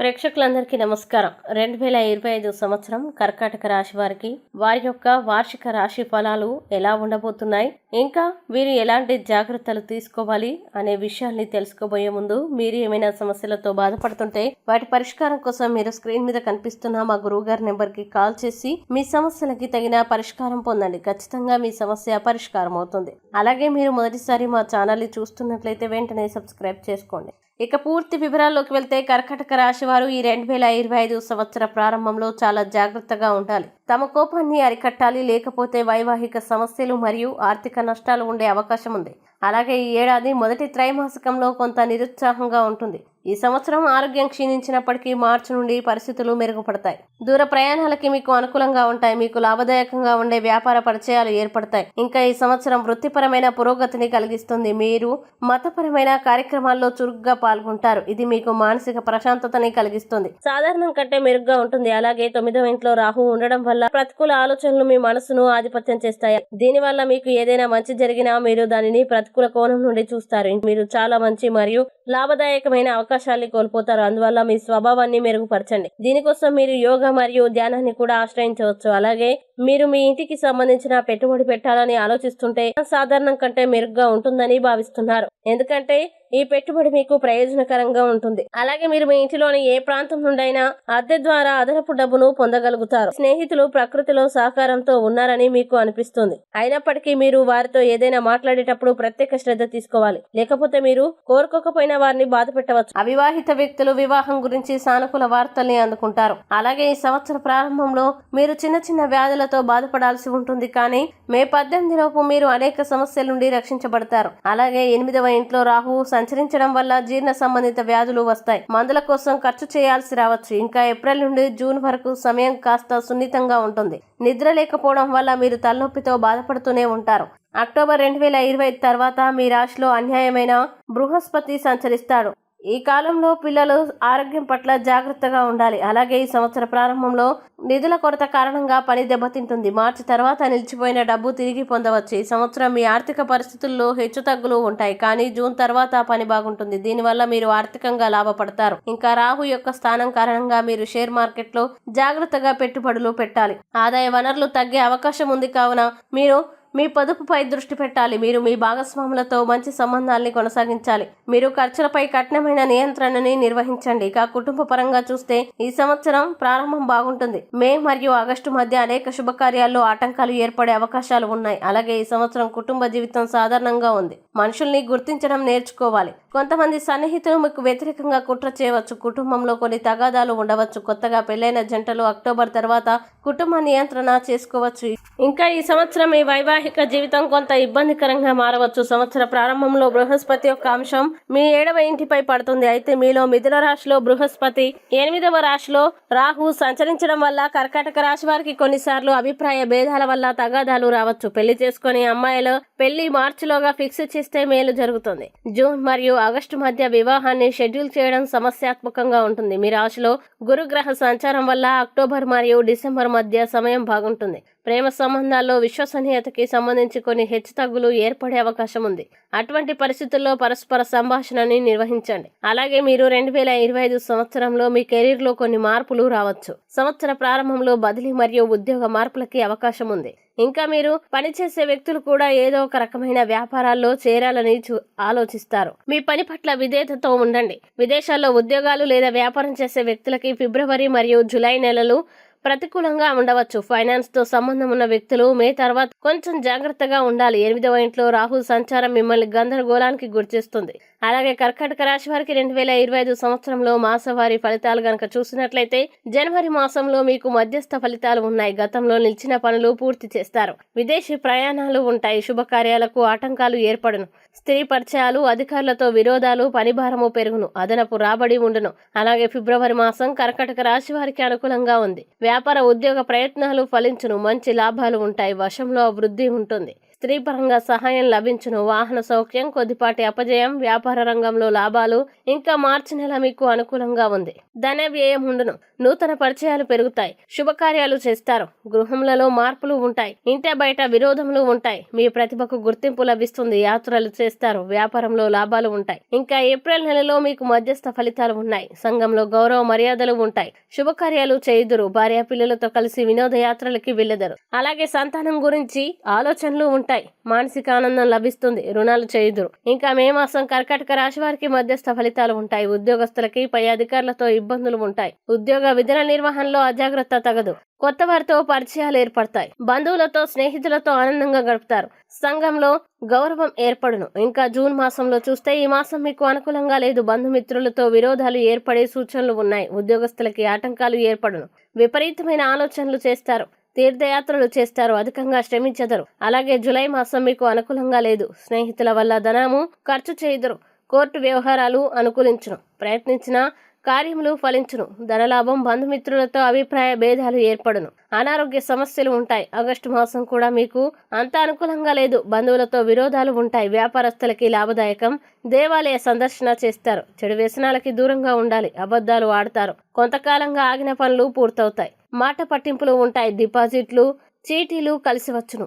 ప్రేక్షకులందరికీ నమస్కారం. రెండు వేల ఇరవై ఐదు సంవత్సరం కర్కాటక రాశి వారికి వారి యొక్క వార్షిక రాశి ఫలాలు ఎలా ఉండబోతున్నాయి? ఇంకా వీరు ఎలాంటి జాగ్రత్తలు తీసుకోవాలి అనే విషయాల్ని తెలుసుకోబోయే ముందు మీరు ఏమైనా సమస్యలతో బాధపడుతుంటే వాటి పరిష్కారం కోసం మీరు స్క్రీన్ మీద కనిపిస్తున్న మా గురువు గారి నెంబర్కి కాల్ చేసి మీ సమస్యలకి తగిన పరిష్కారం పొందండి. ఖచ్చితంగా మీ సమస్య పరిష్కారం అవుతుంది. అలాగే మీరు మొదటిసారి మా ఛానల్ని చూస్తున్నట్లయితే వెంటనే సబ్స్క్రైబ్ చేసుకోండి. ఇక పూర్తి వివరాల్లోకి వెళ్తే కర్కటక రాశి వారు ఈ రెండు వేల ఇరవై ఐదు సంవత్సర ప్రారంభంలో చాలా జాగ్రత్తగా ఉండాలి. తమ కోపాన్ని అరికట్టాలి లేకపోతే వైవాహిక సమస్యలు మరియు ఆర్థిక నష్టాలు ఉండే అవకాశం ఉంది. అలాగే ఈ ఏడాది మొదటి త్రైమాసికంలో కొంత నిరుత్సాహంగా ఉంటుంది. ఈ సంవత్సరం ఆరోగ్యం క్షీణించినప్పటికీ మార్చి నుండి పరిస్థితులు మెరుగుపడతాయి. దూర ప్రయాణాలకి మీకు అనుకూలంగా ఉంటాయి. మీకు లాభదాయకంగా ఉండే వ్యాపార పరిచయాలు ఏర్పడతాయి. ఇంకా ఈ సంవత్సరం వృత్తిపరమైన పురోగతిని కలిగిస్తుంది. మీరు మతపరమైన కార్యక్రమాల్లో చురుగ్గా పాల్గొంటారు. ఇది మీకు మానసిక ప్రశాంతతని కలిగిస్తుంది. సాధారణం కంటే మెరుగ్గా ఉంటుంది. అలాగే తొమ్మిదవ ఇంట్లో రాహు ఉండడం వల్ల ప్రతికూల ఆలోచనలు మీ మనసును ఆధిపత్యం చేస్తాయి. దీనివల్ల మీకు ఏదైనా మంచి జరిగినా మీరు దానిని ప్రతికూల కోణం నుండి చూస్తారు. మీరు చాలా మంచి మరియు లాభదాయకమైన అవకాశాన్ని కోల్పోతారు. అందువల్ల మీ స్వభావాన్ని మెరుగుపరచండి. దీనికోసం మీరు యోగా మరియు ధ్యానాన్ని కూడా ఆశ్రయించవచ్చు. అలాగే మీరు మీ ఇంటికి సంబంధించిన పెట్టుబడి పెట్టాలని ఆలోచిస్తుంటే సాధారణం కంటే మెరుగ్గా ఉంటుందని భావిస్తున్నారు. ఎందుకంటే ఈ పెట్టుబడి మీకు ప్రయోజనకరంగా ఉంటుంది. అలాగే మీరు మీ ఇంటిలోని ఏ ప్రాంతం నుండైనా అద్దె ద్వారా అదనపు డబ్బును పొందగలుగుతారు. స్నేహితులు ప్రకృతిలో సహకారంతో ఉన్నారని మీకు అనిపిస్తుంది. అయినప్పటికీ మీరు వారితో ఏదైనా మాట్లాడేటప్పుడు ప్రత్యేక శ్రద్ధ తీసుకోవాలి. లేకపోతే మీరు కోరుకోకపోయిన వారిని బాధ పెట్టవచ్చు. అవివాహిత వ్యక్తులు వివాహం గురించి సానుకూల వార్తల్ని అందుకుంటారు. అలాగే ఈ సంవత్సర ప్రారంభంలో మీరు చిన్న చిన్న వ్యాధులతో బాధపడాల్సి ఉంటుంది కానీ మే పద్దెనిమిది లోపు మీరు అనేక సమస్యల నుండి రక్షించబడతారు. అలాగే ఎనిమిదవ ఇంట్లో రాహువు సంచరించడం వల్ల జీర్ణ సంబంధిత వ్యాధులు వస్తాయి. మందుల కోసం ఖర్చు చేయాల్సి రావచ్చు. ఇంకా ఏప్రిల్ నుండి జూన్ వరకు సమయం కాస్త సున్నితంగా ఉంటుంది. నిద్ర లేకపోవడం వల్ల మీరు తలనొప్పితో బాధపడుతూనే ఉంటారు. అక్టోబర్ రెండు వేల ఇరవై తర్వాత మీ రాశిలో అన్యాయమైన బృహస్పతి సంచరిస్తాడు. ఈ కాలంలో పిల్లలు ఆరోగ్యం పట్ల జాగ్రత్తగా ఉండాలి. అలాగే ఈ సంవత్సర ప్రారంభంలో నిధుల కొరత కారణంగా పని దెబ్బతింటుంది. మార్చి తర్వాత నిలిచిపోయిన డబ్బు తిరిగి పొందవచ్చు. ఈ సంవత్సరం మీ ఆర్థిక పరిస్థితుల్లో హెచ్చుతగ్గులు ఉంటాయి. కానీ జూన్ తర్వాత పని బాగుంటుంది. దీనివల్ల మీరు ఆర్థికంగా లాభపడతారు. ఇంకా రాహు యొక్క స్థానం కారణంగా మీరు షేర్ మార్కెట్లో జాగ్రత్తగా పెట్టుబడులు పెట్టాలి. ఆదాయ వనరులు తగ్గే అవకాశం ఉంది. కావున మీరు మీ పొదుపుపై దృష్టి పెట్టాలి. మీరు మీ భాగస్వాములతో మంచి సంబంధాల్ని కొనసాగించాలి. మీరు ఖర్చులపై కఠినమైన నియంత్రణని నిర్వహించండి. ఇక కుటుంబ పరంగా చూస్తే ఈ సంవత్సరం ప్రారంభం బాగుంటుంది. మే మరియు ఆగస్టు మధ్య అనేక శుభకార్యాల్లో ఆటంకాలు ఏర్పడే అవకాశాలు ఉన్నాయి. అలాగే ఈ సంవత్సరం కుటుంబ జీవితం సాధారణంగా ఉంది. మనుషుల్ని గుర్తించడం నేర్చుకోవాలి. కొంతమంది సన్నిహితులు మీకు వ్యతిరేకంగా కుట్ర చేయవచ్చు. కుటుంబంలో కొన్ని తగాదాలు ఉండవచ్చు. కొత్తగా పెళ్ళైన జంటలు అక్టోబర్ తర్వాత కుటుంబ నియంత్రణ చేసుకోవచ్చు. ఇంకా ఈ సంవత్సరం మీ వైవాహిక జీవితం కొంత ఇబ్బందికరంగా మారవచ్చు. సంవత్సర ప్రారంభంలో బృహస్పతి యొక్క అంశం మీ ఏడవ ఇంటిపై పడుతుంది. అయితే మీలో మిథున రాశిలో బృహస్పతి ఎనిమిదవ రాశిలో రాహు సంచరించడం వల్ల కర్కాటక రాశి వారికి కొన్నిసార్లు అభిప్రాయ భేదాల వల్ల తగాదాలు రావచ్చు. పెళ్ళి చేసుకుని అమ్మాయిలు పెళ్ళి మార్చిలోగా ఫిక్స్ చేస్తే మేలు జరుగుతుంది. జూన్ మరియు ఆగస్టు మధ్య వివాహాన్ని షెడ్యూల్ చేయడం సమస్యాత్మకంగా ఉంటుంది. మీ రాశిలో గురుగ్రహ సంచారం వల్ల అక్టోబర్ మరియు డిసెంబర్ మధ్య సమయం బాగుంటుంది. ప్రేమ సంబంధాల్లో విశ్వసనీయతకి సంబంధించి కొన్ని హెచ్చుతగ్గులు ఏర్పడే అవకాశం ఉంది. అటువంటి పరిస్థితుల్లో పరస్పర సంభాషణని నిర్వహించండి. అలాగే మీరు రెండు వేల ఇరవై ఐదు సంవత్సరంలో మీ కెరీర్లో కొన్ని మార్పులు రావచ్చు. సంవత్సర ప్రారంభంలో బదిలీ మరియు ఉద్యోగ మార్పులకి అవకాశం ఉంది. ఇంకా మీరు పనిచేసే వ్యక్తులు కూడా ఏదో ఒక రకమైన వ్యాపారాల్లో చేరాలని చూ- ఆలోచిస్తారు. మీ పని పట్ల విధేయతతో ఉండండి. విదేశాల్లో ఉద్యోగాలు లేదా వ్యాపారం చేసే వ్యక్తులకి ఫిబ్రవరి మరియు జూలై నెలలు ప్రతికూలంగా ఉండవచ్చు. ఫైనాన్స్తో సంబంధం ఉన్న వ్యక్తులు మే తర్వాత కొంచెం జాగ్రత్తగా ఉండాలి. ఎనిమిదవ ఇంట్లో రాహు సంచారం మిమ్మల్ని గందరగోళానికి గురిచేస్తుంది. అలాగే కర్కాటక రాశి వారికి రెండు వేల ఇరవై ఐదు సంవత్సరంలో మాసవారి ఫలితాలు గనక చూసినట్లయితే జనవరి మాసంలో మీకు మధ్యస్థ ఫలితాలు ఉన్నాయి. గతంలో నిలిచిన పనులు పూర్తి చేస్తారు. విదేశీ ప్రయాణాలు ఉంటాయి. శుభకార్యాలకు ఆటంకాలు ఏర్పడును. స్త్రీ పరిచయాలు అధికారులతో విరోధాలు పనిభారము పెరుగును. అదనపు రాబడి ఉండును. అలాగే ఫిబ్రవరి మాసం కర్కటక రాశి వారికి అనుకూలంగా ఉంది. వ్యాపార ఉద్యోగ ప్రయత్నాలు ఫలించును. మంచి లాభాలు ఉంటాయి. వశంలో వృద్ధి ఉంటుంది. స్త్రీ పరంగా సహాయం లభించును. వాహన సౌఖ్యం కొద్దిపాటి అపజయం వ్యాపార రంగంలో లాభాలు ఇంకా మార్చి నెల మీకు అనుకూలంగా ఉంది. ధన వ్యయం ఉండును. నూతన పరిచయాలు పెరుగుతాయి. శుభకార్యాలు చేస్తారు. గృహములలో మార్పులు ఉంటాయి. ఇంటే బయట విరోధములు ఉంటాయి. మీ ప్రతిభకు గుర్తింపు లభిస్తుంది. యాత్రలు చేస్తారు. వ్యాపారంలో లాభాలు ఉంటాయి. ఇంకా ఏప్రిల్ నెలలో మీకు మధ్యస్థ ఫలితాలు ఉన్నాయి. సంఘంలో గౌరవ మర్యాదలు ఉంటాయి. శుభకార్యాలు చేయుదురు. భార్య పిల్లలతో కలిసి వినోదయాత్రలకి వెళ్ళెదరు. అలాగే సంతానం గురించి ఆలోచనలు ఉంటాయి. మానసిక ఆనందం లభిస్తుంది. రుణాలు చేయుదురు. ఇంకా మే మాసం కర్కాటక రాశి వారికి మధ్యస్థ ఫలితాలు ఉంటాయి. ఉద్యోగస్తులకి పై అధికారులతో ఇబ్బందులు ఉంటాయి. ఉద్యోగ విధుల నిర్వహణలో అజాగ్రత్త తగదు. కొత్త వారితో పరిచయాలు ఏర్పడతాయి. బంధువులతో స్నేహితులతో ఆనందంగా గడుపుతారు. సంఘంలో గౌరవం ఏర్పడును. ఇంకా జూన్ మాసంలో చూస్తే ఈ మాసం మీకు అనుకూలంగా లేదు. బంధుమిత్రులతో విరోధాలు ఏర్పడే సూచనలు ఉన్నాయి. ఉద్యోగస్తులకి ఆటంకాలు ఏర్పడును. విపరీతమైన ఆలోచనలు చేస్తారు. తీర్థయాత్రలు చేస్తారు. అధికంగా శ్రమించెదరు. అలాగే జులై మాసం మీకు అనుకూలంగా లేదు. స్నేహితుల వల్ల ధనము ఖర్చు చేయదురు. కోర్టు వ్యవహారాలు అనుకూలించును. ప్రయత్నించిన కార్యములు ఫలించును. ధనలాభం బంధుమిత్రులతో అభిప్రాయ భేదాలు ఏర్పడును. అనారోగ్య సమస్యలు ఉంటాయి. ఆగస్టు మాసం కూడా మీకు అంత అనుకూలంగా లేదు. బంధువులతో విరోధాలు ఉంటాయి. వ్యాపారస్తులకి లాభదాయకం దేవాలయ సందర్శన చేస్తారు. చెడు వ్యసనాలకి దూరంగా ఉండాలి. అబద్ధాలు ఆడతారు. కొంతకాలంగా ఆగిన పనులు పూర్తవుతాయి. మాట పట్టింపులు ఉంటాయి. డిపాజిట్లు చీటీలు కలిసి వచ్చును.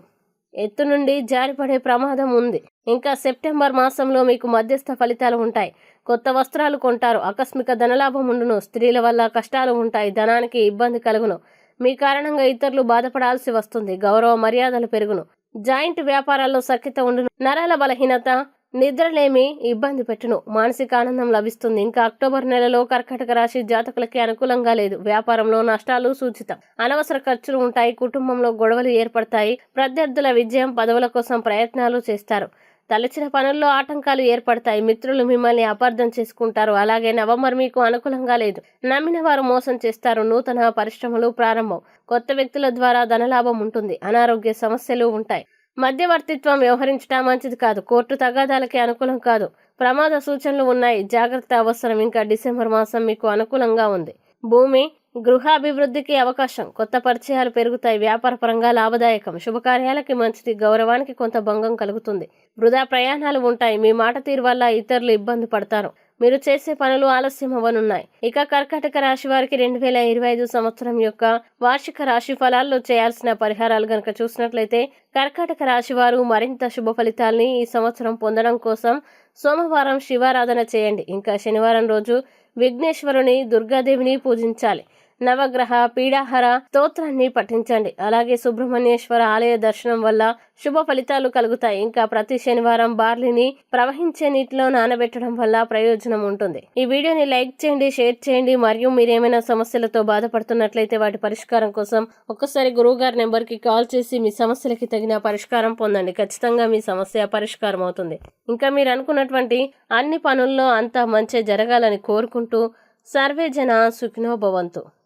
ఎత్తు నుండి జారిపడే ప్రమాదం ఉంది. ఇంకా సెప్టెంబర్ మాసంలో మీకు మధ్యస్థ ఫలితాలు ఉంటాయి. కొత్త వస్త్రాలు కొంటారు. ఆకస్మిక ధనలాభం ఉండును. స్త్రీల వల్ల కష్టాలు ఉంటాయి. ధనానికి ఇబ్బంది కలుగును. మీ కారణంగా ఇతరులు బాధపడాల్సి వస్తుంది. గౌరవ మర్యాదలు పెరుగును. జాయింట్ వ్యాపారాల్లో సఖ్యత ఉండును. నరాల బలహీనత నిద్రలేమి ఇబ్బంది పెట్టును. మానసిక ఆనందం లభిస్తుంది. ఇంకా అక్టోబర్ నెలలో కర్కటక రాశి జాతకులకి అనుకూలంగా లేదు. వ్యాపారంలో నష్టాలు సూచితం. అనవసర ఖర్చులు ఉంటాయి. కుటుంబంలో గొడవలు ఏర్పడతాయి. ప్రత్యర్థుల విజయం పదవుల కోసం ప్రయత్నాలు చేస్తారు. తలచిన పనుల్లో ఆటంకాలు ఏర్పడతాయి. మిత్రులు మిమ్మల్ని అపార్థం చేసుకుంటారు. అలాగే నవంబర్ మీకు అనుకూలంగా లేదు. నమ్మిన వారు మోసం చేస్తారు. నూతన పరిశ్రమలు ప్రారంభం. కొత్త వ్యక్తుల ద్వారా ధనలాభం ఉంటుంది. అనారోగ్య సమస్యలు ఉంటాయి. మధ్యవర్తిత్వం వ్యవహరించడం మంచిది కాదు. కోర్టు తగాదాలకి అనుకూలం కాదు. ప్రమాద సూచనలు ఉన్నాయి. జాగ్రత్త అవసరం. ఇంకా డిసెంబర్ మాసం మీకు అనుకూలంగా ఉంది. భూమి గృహాభివృద్ధికి అవకాశం. కొత్త పరిచయాలు పెరుగుతాయి. వ్యాపార పరంగా లాభదాయకం. శుభకార్యాలకి మంచిది. గౌరవానికి కొంత భంగం కలుగుతుంది. వృధా ప్రయాణాలు ఉంటాయి. మీ మాట తీరు వల్ల ఇతరులు ఇబ్బంది పడతారు. మీరు చేసే పనులు ఆలస్యం అవ్వనున్నాయి. ఇక కర్కాటక రాశి వారికి రెండు వేల ఇరవై ఐదు సంవత్సరం యొక్క వార్షిక రాశి ఫలాల్లో చేయాల్సిన పరిహారాలు గనక చూసినట్లయితే కర్కాటక రాశి వారు మరింత శుభ ఫలితాల్ని ఈ సంవత్సరం పొందడం కోసం సోమవారం శివారాధన చేయండి. ఇంకా శనివారం రోజు విఘ్నేశ్వరుని దుర్గాదేవిని పూజించాలి. నవగ్రహ పీడాహర స్తోత్రాన్ని పఠించండి. అలాగే సుబ్రహ్మణ్యేశ్వర ఆలయ దర్శనం వల్ల శుభ ఫలితాలు కలుగుతాయి. ఇంకా ప్రతి శనివారం బార్లీని ప్రవహించే నీటిలో నానబెట్టడం వల్ల ప్రయోజనం ఉంటుంది. ఈ వీడియోని లైక్ చేయండి షేర్ చేయండి. మరియు మీరేమైనా సమస్యలతో బాధపడుతున్నట్లయితే వాటి పరిష్కారం కోసం ఒక్కసారి గురువు గారి కాల్ చేసి మీ సమస్యలకి తగిన పరిష్కారం పొందండి. ఖచ్చితంగా మీ సమస్య పరిష్కారం అవుతుంది. ఇంకా మీరు అనుకున్నటువంటి అన్ని పనుల్లో అంతా మంచి జరగాలని కోరుకుంటూ సర్వే జన సుఖినో భవంతు.